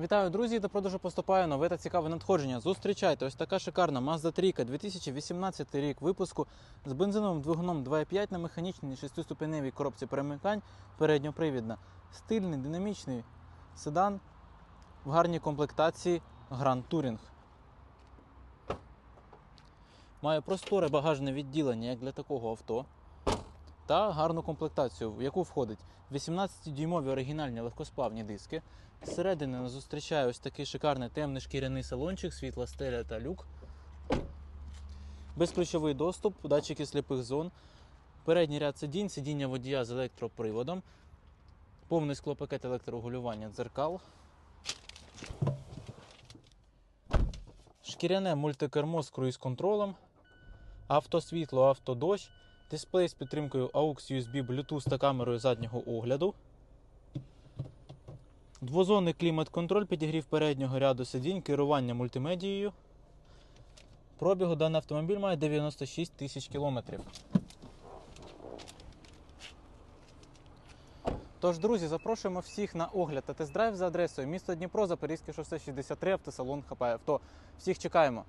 Вітаю, друзі! До продажу поступає нове та цікаве надходження. Зустрічайте, ось така шикарна Mazda 3 2018 рік випуску з бензиновим двигуном 2.5 на механічній 6-ступеневій коробці перемикань передньопривідна. Стильний, динамічний седан в гарній комплектації Grand Touring. Має просторе багажне відділення, як для такого авто, та гарну комплектацію, в яку входить 18-дюймові оригінальні легкосплавні диски. Зсередини нас зустрічає ось такий шикарний темний шкіряний салончик, світла стеля та люк. Безключовий доступ, датчики сліпих зон, передній ряд сидінь, сидіння водія з електроприводом, повний склопакет електрорегулювання дзеркал. Шкіряне мультикермо з круїз-контролем, автосвітло, автодощ, дисплей з підтримкою AUX USB Bluetooth та камерою заднього огляду. Двозонний клімат-контроль, підігрів переднього ряду сидінь, керування мультимедією. Пробігу даний автомобіль має 96 тисяч кілометрів. Тож, друзі, запрошуємо всіх на огляд та тест-драйв за адресою місто Дніпро, Запорізьке шосе 63, автосалон хапає авто. Всіх чекаємо.